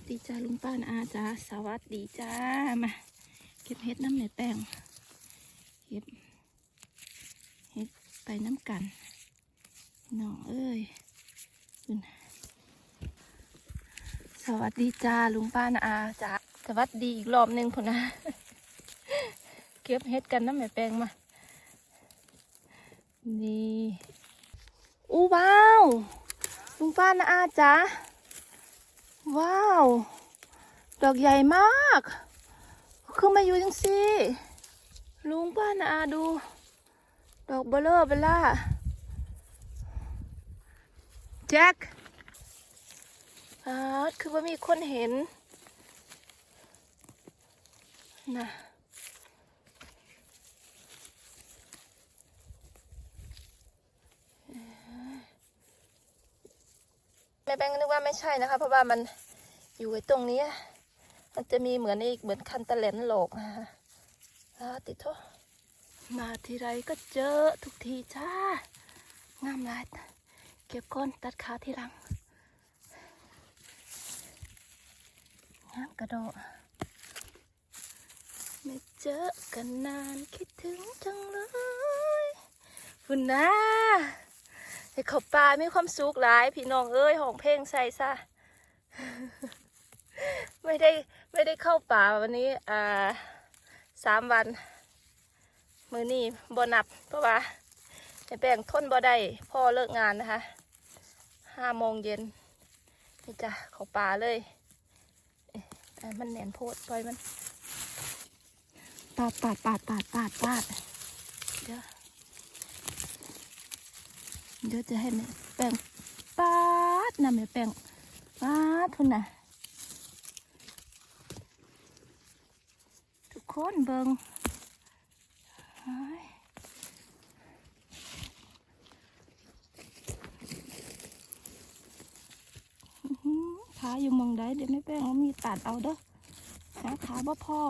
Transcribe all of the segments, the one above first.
วัสดีจ้าลุงป้านาอาจ้าสวัสดีจ้ามาเก็บเห็ดน้ำในแป้งเก็บเห็ดไปน้ำกันน้องเอ้ยสวัสดีจ้าลุงป้านาอาจ้าสวัสดีอีกรอบหนึ่งพนนะเก็บเห็ดกันน้ำในแป้งมานี่อู้ว้าวลุงป้านาอาจ้า ว้าว ดอกใหญ่มาก คือมาอยู่จังสิลุงป้านาอาดู ดอกเบลเลอร์เบล่าแจ็คอาคือว่ามีคนเห็นนะ แม่แป้งนึกว่าไม่ใช่นะคะ เพราะว่ามันอยู่ไอ้ตรงนี้ มันจะมีเหมือนอีกเหมือนคันตะแหลนโหลกนะคะติดโทมาทีไรก็เจอทุกทีจ้างามลายเก็บก้นตัดขาทีหลังงามกระโดดไม่เจอกันนานคิดถึงจังเลยคุณนะ ให้เขาปลามีความสุขหลาย พี่น้องเอ้ยห้องเพลงใส่ซะไม่ได้ไม่ได้เข้าป่าวันนี้อ่าสามวัน มือนี่บ่นับ เพราะว่าไอ้แป้งทนบ่ได้พ่อเลิกงานนะคะห้าโมงเย็นนี่จ้ะเขาป่าเลยมันแหนนโพดปล่อยมันปาดปาดปาดปาดปาดปาดเดี๋ยว เดี๋ยวจะให้แม่แป้งปาดนะแม่แป้งปาดทุนนะทุกคนเบิงเฮ้ยอื้อหือขาอยู่มองใดเดี๋ยวแม่แป้งเอามีตัดเอาเด้อหาขาบ่พ่อ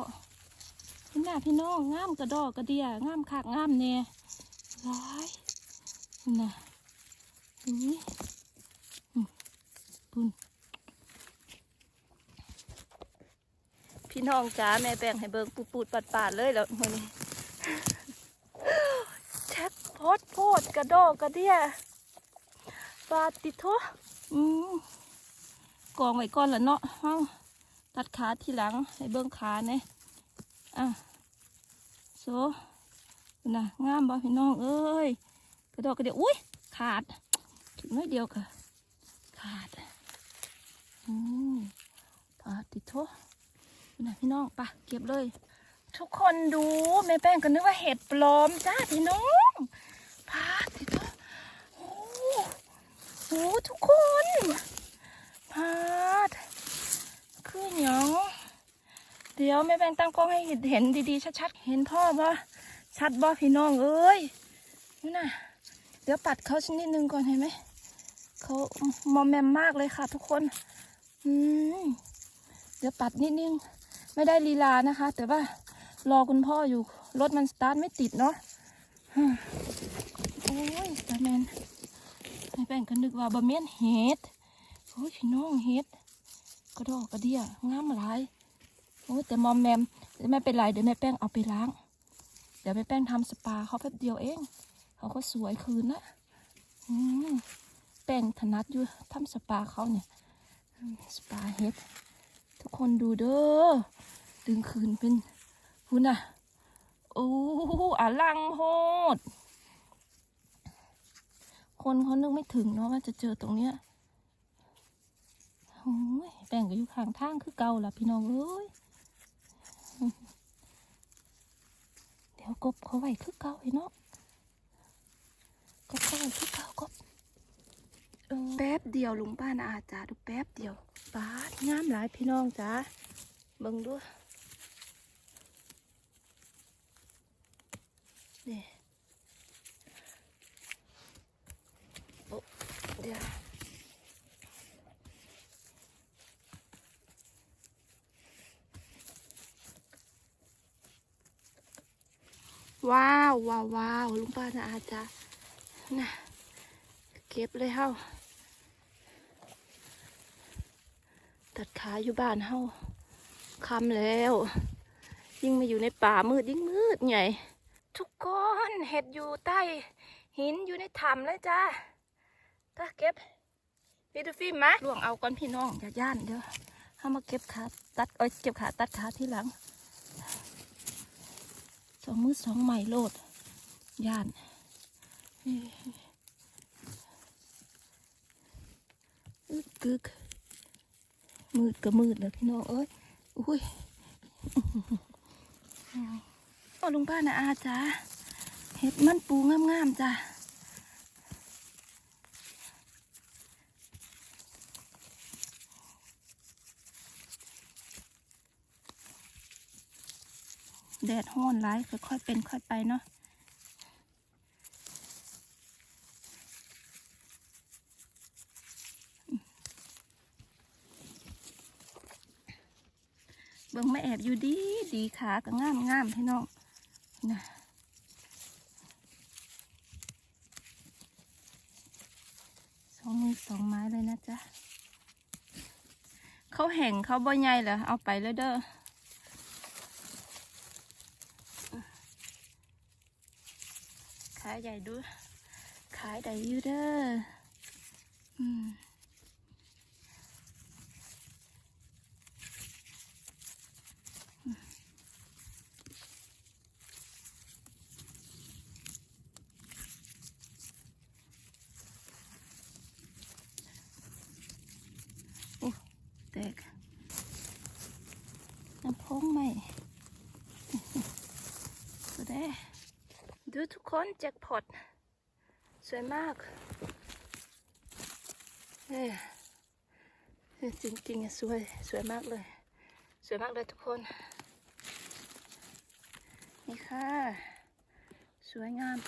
พี่น้าพี่น้องงามกระดอกกระเดียงามขากงามเน่ร้ายน่ะ นี่อืมปุ่นพี่น้องจ๋าแม่แบ่งให้เบิงปูดปูดปาดปาดเลยแล้วมือนี้แช็คโพดโพดกระโดกกระเดียปาดติดโทอืมกองไว้ก่อนละเนาะเฮาตัดขาทีหลังให้เบิงขาเนี่ยอะโซน่ะงามบ่พี่น้องเอ้ยกระโดกกระเดียอุ้ยขาด น้อยเดียวค่ะ ขาดอืมปาติโทนะพี่น้องปะเก็บเลย ทุกคนดูแม่แป้งก็นึกว่าเห็ดปลอมจ้าพี่น้องปาติโทโอ้โหทุกคนพาดคือหยังเดี๋ยวแม่แป้งตั้งกล้องให้เห็นดีๆชัดๆ เห็นพ่อบ่ชัดบ่พี่น้องเอ้ยนี่นะเดี๋ยวปัดเขาชนิดนึงก่อนเห็นไหม เขามอมแมมมากเลยค่ะ ทุกคนอืมเดี๋ยวปัดนิดนึงไม่ได้ลีลานะคะ แต่ว่ารอคุณพ่ออยู่ รถมันสตาร์ทไม่ติดเนาะโอ้ยตาแมนไม่แป้งกันนึกว่าบะเมียนเห็ดโอ้ยพี่น้องเห็ดกระดอกกระเดียงามหลายโอ้ยแต่มอมแมมไม่เป็นไรเดี๋ยวแม่แป้งเอาไปล้าง เดี๋ยวแม่แป้งทำสปาเขาแป๊บเดียวเองเขาก็สวยคืนนะอืม แป้งถนัดอยู่ทำสปาเขาเนี่ยสปาเฮ็ดทุกคนดูเด้อดึงคืนเป็นหุ่นอะโอ้อลังโหดคนเขานึกไม่ถึงเนาะว่าจะเจอตรงเนี้ยโอ้ยแป้งก็อยู่ข้างทางคือเก่าละพี่น้องเอ้ยเดี๋ยวกบเขาไหวคือเก่าไอ้เนาะก็เขาไปที่เก่าก็ แป๊บเดียวลุงป้านะอาจ้าดูแป๊บเดียวปาดงามหลายพี่น้องจ้าเบิ่งดูนี่โอ้เดี๋ยวว้าวว้าวว้าวลุงป้านะอาจ้าน่ะ เก็บเลยเฮาตัดขาอยู่บ้านเฮาคำแล้ว ยิ่งมาอยู่ในป่ามืดยิ่งมืดใหญ่ ทุกคนเห็ดอยู่ใต้หินอยู่ในถ้ำเลยจ้าตาเก็บพี่ดูฟิล์มมาล่วงเอาก่อนพี่น้องอย่าย่านเดี๋ยวเฮามาเก็บขาตัดเอ้ยเก็บขาตัดขาที่หลังสองมือสองไม้โลดย่าน อึกกึกมืดก็มืดแล้วพี่น้องเอ้ยอุ้ยโอ้ลุงป้านะอาจ้าเห็ดมันปูงามๆจ้าแดดห้อนร้ายค่อยๆเป็นค่อยไปเนาะ งไม่แอบอยู่ดีดีขาก็งามงามพี่น้องนะสองมือสองไม้เลยนะจ๊ะเขาแห่งเขาบ่ใหญ่เหรอเอาไปเลยเด้อขายใหญ่ดูขายได้อยู่เด้อมโอ้แตกน้ำพงไหม ก็ได้ ดูทุกคนแจ็คพอตสวยมากเอ้ยจริงจริงๆอะสวยสวยมากเลย สวยมากเลยทุกคน นี่ค่ะ สวยงาม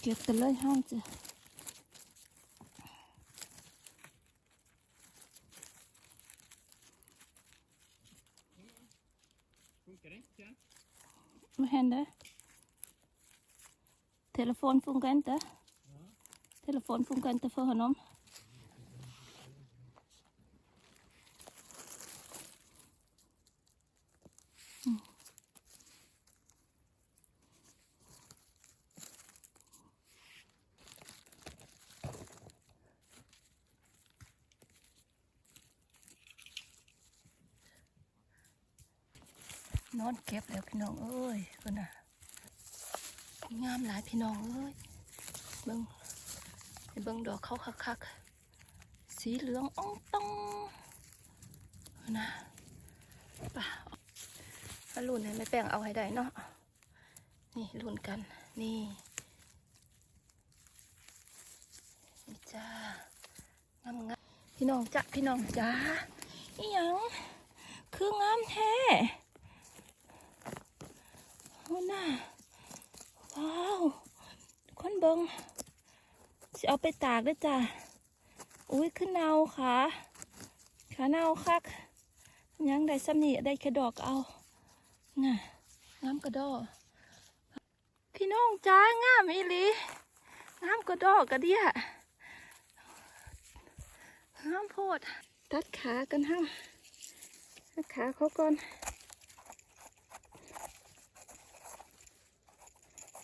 เก็บกันเลยห้องจ้ะไม่เห็นเด้อ Telefoon funkar inte. Telefon funkar inte för honom. Mm. นอนเก็บแล้วพี่น้อ งามหลายพี่น้องเอ้ยเบิ้งเบิ้งดอกเขาคักๆสีเหลืองอ่องตองนะป่ะมาลุ่นให้ไม่แป้งเอาให้ได้เนาะนี่ลุ่นกันนี่นี่จ้างามงามพี่น้องจ้ะพี่น้องจ้าอีหยังคืองามแท้โอ้น่า ว้าวคนเบิงจะเอาไปตากด้วยจ้ะอุ้ยขึ้นเนาค่ะขาเนาคักยังได้ซ้ำนี่ได้แค่ดอกเอาน่ะงามกระดอกพี่น้องจ้างามอีลีงามกระดอกกระเดียงามโพดตัดขากันห้างตัดขาเขาก่อน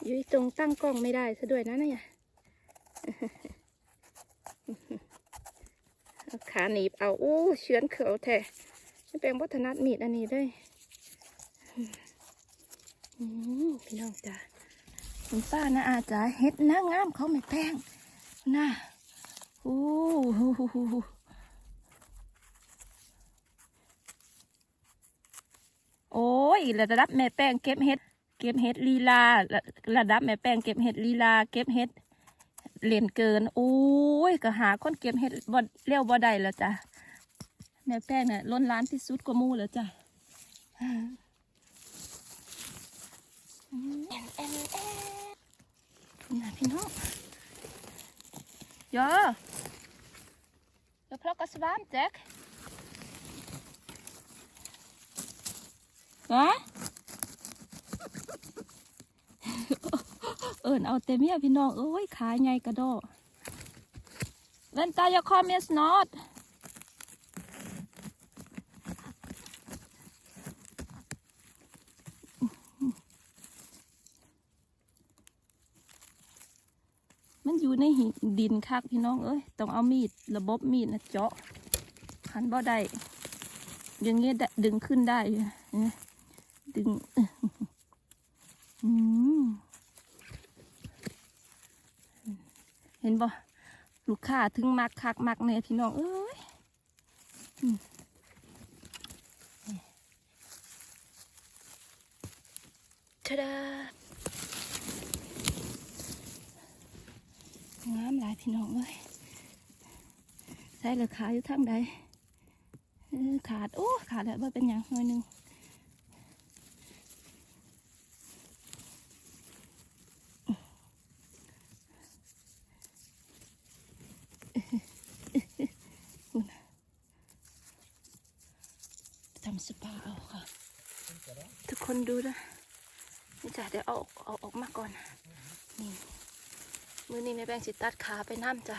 อยู่ตรงตั้งกล้องไม่ได้ซะด้วยนะเนี่ยขาหนีบเอาโอ้เชื้อนเขียวแท้ไม่เป็นวัฒนัดมีดอันนี้เลยอืมพี่น้องจ้าคุณป้านะอาจ๋าเฮ็ดนางามเขาไม่แป้งน่ะโอ้โหโอ้ยระดับแม่แป้งเก็บเฮ็ด เก็บเห็ดลีลา ระดับแม่แป้งเก็บเห็ดลีลา เก็บเห็ดเล่นเกินโอ้ยก็หาคนเก็บเห็ดบ่เลี้ยวบ่ได้แล้วจ้ะแม่แป้งเนี่ยล้นล้านที่สุดกว่ามู่แล้วจ้ะอืมแอนแอนแอนนี่นะพี่น้องยอเดี๋ยวพลอกกระสวามแจ็คฮะ เอิญเอาเต็มียพี่น้องเอ้ยขายไงกระโดด When your com is not มันอยู่ในดินคักพี่น้องเอ้ย ต้องเอามีดระบบมีดนะเจาะขันบ่ได้ยังเงี้ยดึงขึ้นได้ดึง ห็นบ่ลูกค้าถึงมักคักมักเนี่ยพี่น้องเอ้ยอืมชะดางามหลายพี่น้องเอ้ยใส่เหลือขาอยู่ทางใดเออขาด โอ้ ขาดแล้วว่าเป็นอย่างหน่อยหนึง ทำสปาเอาค่ะ ทุกคนดูนะนี่จ้ะเดี๋ยวเอาเอา ออกมาก่อนนี่มือนี้แม่แป้งสิตัดขาไปน้ำจ้ะ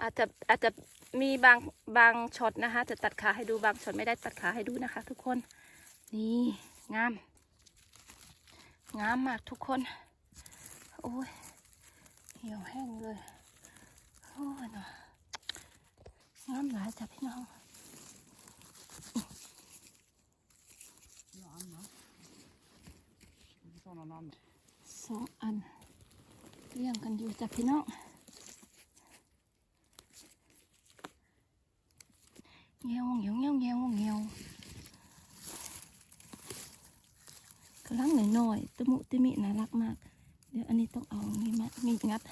อาจจะอาจจะมีบางบางช็อตนะคะ จะตัดขาให้ดูบางช็อตไม่ได้ตัดขาให้ดูนะคะ ทุกคน นี่งาม งามมากทุกคน โอ้ยเหี่ยวแห้งเลยโอ้ยเนาะงามหลายจ้ะพี่น้อง Sådana namn. สองอันเรียงกันอยู่จากพี่น้องเงี้ยวเงี้ยวเงี้ยวเงี้ยวเงี้ยวกำลังหน่อยหน่อยๆตะมุตะมิน่ารักมาก เดี๋ยวอันนี้ต้องเอานี่มามีดงัด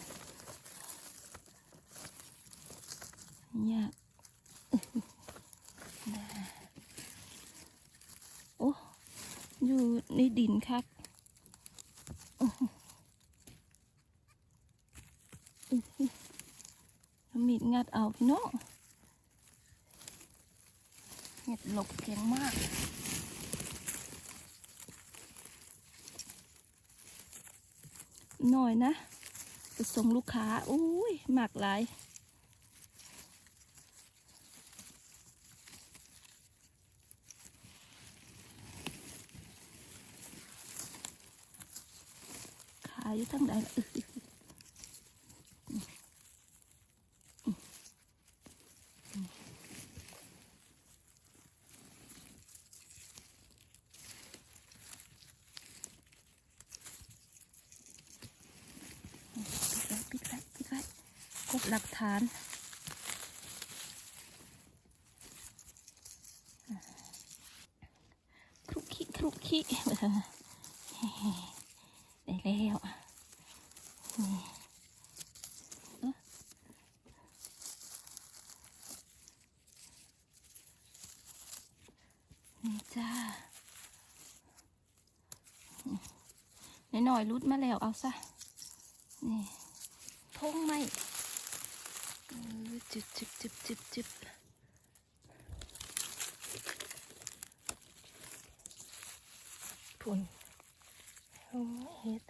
ยาก โอ้อยู่ในดินครับ เอา มีดงัดเอาพี่น้องเห็ดหลบเก่งมากหน่อยนะไปส่งลูกค้าอุ้ยหมากหลายขายอยู่ทั้งใดล่ะอื้อปิดไว้ปิดไว้ปิดไว้กบ หลักฐาน ครุกคิครุกคิได้แล้วนี่นี่จ้าหน่อยๆรุดมาแล้วเอาซะ นี่พงไหม จิบจิบจิบจิบจิบพุ่นโอ้เห็ด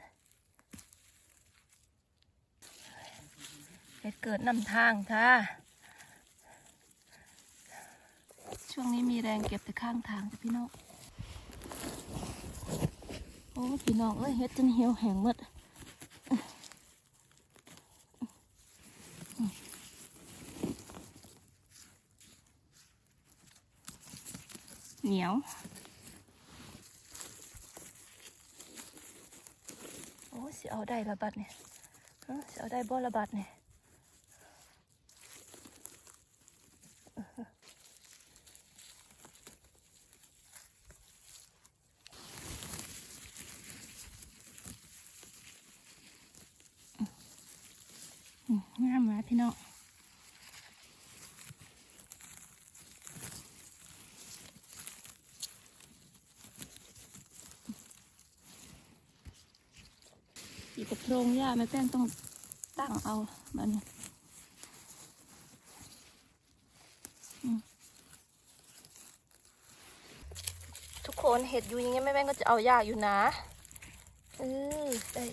เห็ดเกิดนำทางค่ะช่วงนี้มีแรงเก็บแต่ข้างทางจ้ะพี่น้อง โอ้ พี่น้องเอ้ยเฮ็ดจนเหี่ยวแห้งหมด เหนียว โอ้สิเอาได้ระบัดเนี่ยเอ้อสิเอาได้บ่ระบัดเนี่ยอืมงามนะพี่น้อง อีกกระ โรงหญ้าแม่แป้งต้องตั้งเอาแบบนี้ทุกคนเห็ดอยู่อย่างเงี้ยแม่แป้งก็จะเอาหญ้าอยู่นะเออได้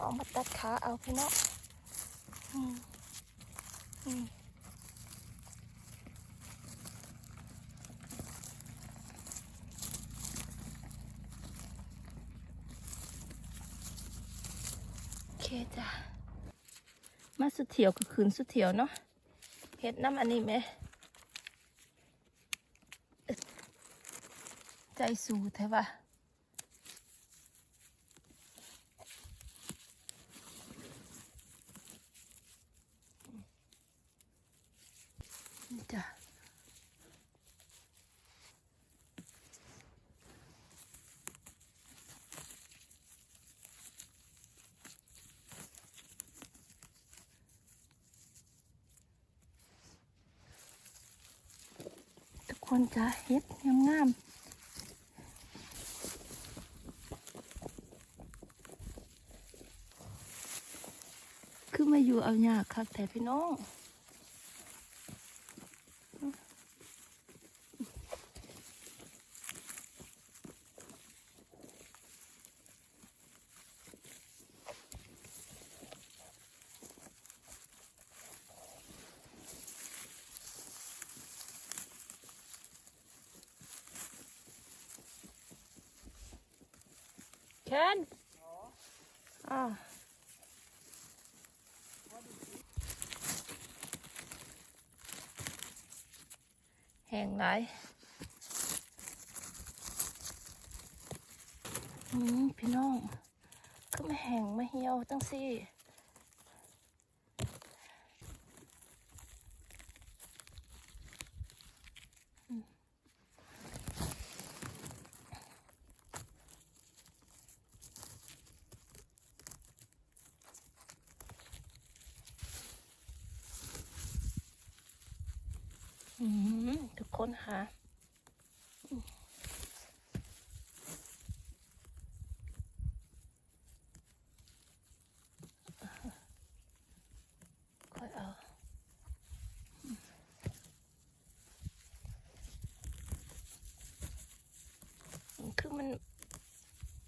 เอามาตัดขาเอาพี่น้องอืมอืมโอเค จ้ะมาสุดเถียวก็คืนสุดเถียวเนาะเห็ดน้ำอันนี้ไหมใจสูแท้ว่า คนจะเฮ็ดงามๆคือมาอยู่เอาหยากคับแต่พี่น้อง เคนอ่า แห้งหลายอืมพี่น้องก็ไม่แห้งไม่เหี่ยวตั้งสี่อืมอืมทุกคนค่ะอืมค่อยเอาอืมคือมัน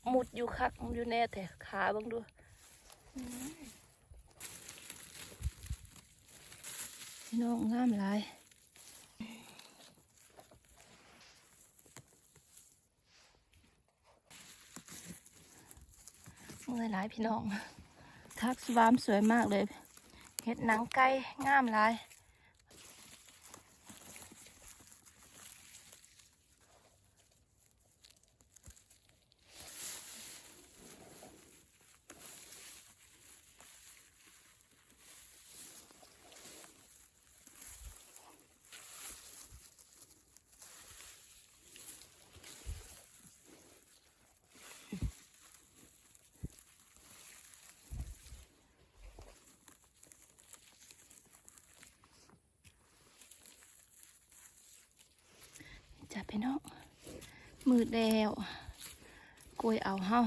หมุด อยู่คักอยู่แน่แต่ขาเบังดูอืมพี่น้องงามหลายเมื่อยหลายพี่น้อง ทักสวามสวยมากเลย เห็ดหนังไก่งามหลาย จับไปน้องมืดแล้วกล้วยเอาเฮา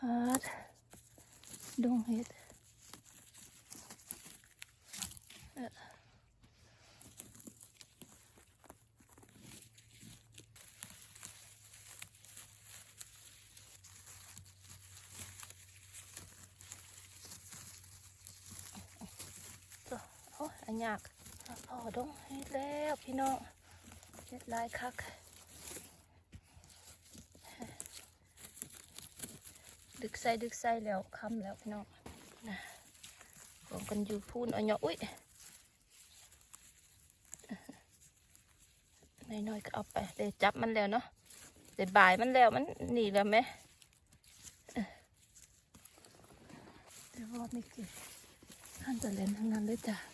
ฮัดดงเห็ดเอ่อ จ้ะโอ้ ยอันยากพ่อดงเฮ็ดแล้วพี่น้องเฮ็ดลายคักดึกใส่ดึกใส่แล้วคำแล้วพี่น้องนะรวมกันอยู่พูนอาเนาะอุ้ยน้อยๆก็เอาไปเดี๋ยวจับมันแล้วเนาะเดี๋ยวบ่ายมันแล้วมันหนีแล้วไหมเออเดี๋ยวว่าไม่เก็บท่านจะเล่นทั้งนั้นเลยจ้ะ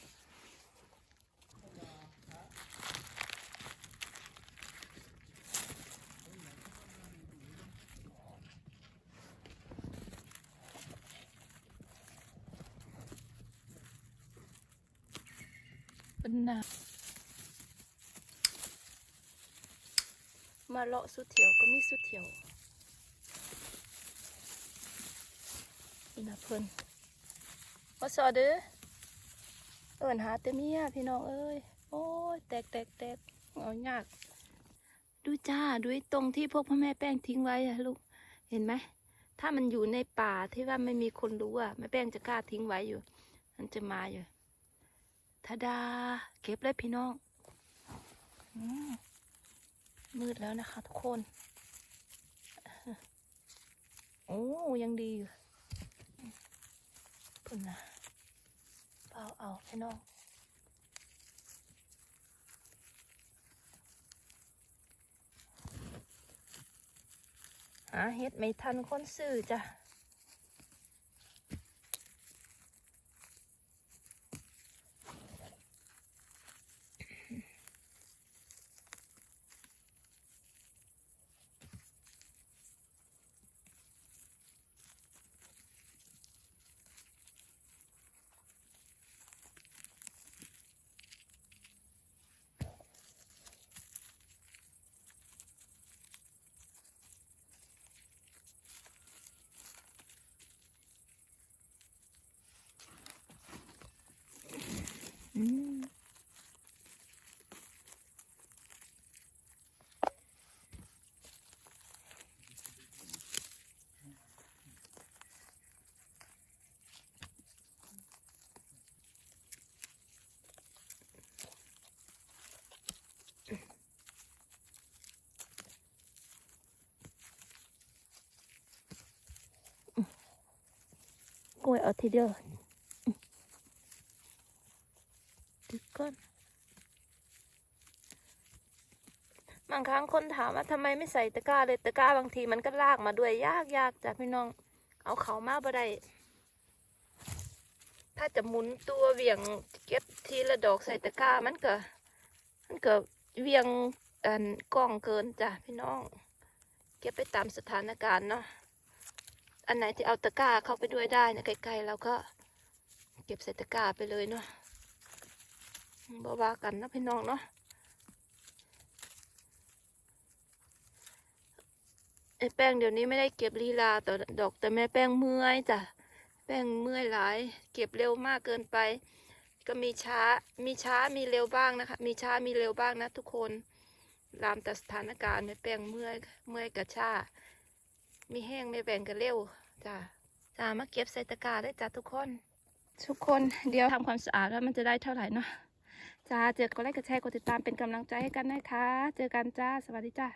นามาเลาะสุดเถียวก็มีสุดเถียวนี่นะเพิ่นว่าสอเด้อเอินหาแต่เมียพี่น้องเอ้ย โอ้ยแตกแตกแตกเอายาก ดูจ้าดูไอ้ตรงที่พวกพ่อแม่แป้งทิ้งไว้อะลูก เห็นไหม ถ้ามันอยู่ในป่าที่ว่าไม่มีคนรู้อะแม่แป้งจะกล้าทิ้งไว้อยู่ มันจะมาอยู่ ทาดา เก็บเลยพี่น้องอมืดแล้วนะคะทุกคน โอ้ยังดีอยู่ปุ่นนะเปล่าเอาพี่น้องหาเฮ็ดไม่ทันคนซื้อจ้ะ อืมกล้วยเอาทีเดียวดึกก่อนบาง ครั้งคนถามว่าทำไมไม่ใส่ตะกร้าเลยตะกร้าบางทีมันก็ลากมาด้วยยากยากจ้ะพี่น้อง เอาเขามาบ่ได้ถ้าจะหมุนตัวเหวี่ยงเก็บทีละดอกใส่ตะกร้ามันก็มันก็เหวี่ยงอันกล้องเกินจ้ะพี่น้อง เก็บไปตามสถานการณ์เนาะอันไหนที่เอาตะกร้าเข้าไปด้วยได้นะไกลๆเราก็ เก็บใส่ตะกร้าไปเลยเนาะบ่ว่ากันนะพี่น้องเนาะ ไอ้แป้งเดี๋ยวนี้ไม่ได้เก็บลีลาต่อดอกแต่แม่แป้งเมื่อยจ้ะแป้งเมื่อยหลาย เก็บเร็วมากเกินไป ก็มีช้ามีช้ามีเร็วบ้างนะคะ มีช้ามีเร็วบ้างนะทุกคนตามแต่สถานการณ์แม่แป้งเมื่อยเมื่อยกับช้ามีแห้งไม่แบ่งกันเร็วจ้ะจ้ามาเก็บใส่ตะกร้าได้จ้ะทุกคน ทุกคนเดี๋ยวทำความสะอาดแล้วมันจะได้เท่าไหร่เนาะจ้าเจอกดไลค์กดแชร์กดติดตามเป็นกำลังใจให้กันนะคะ เจอกันจ้าสวัสดีจ้า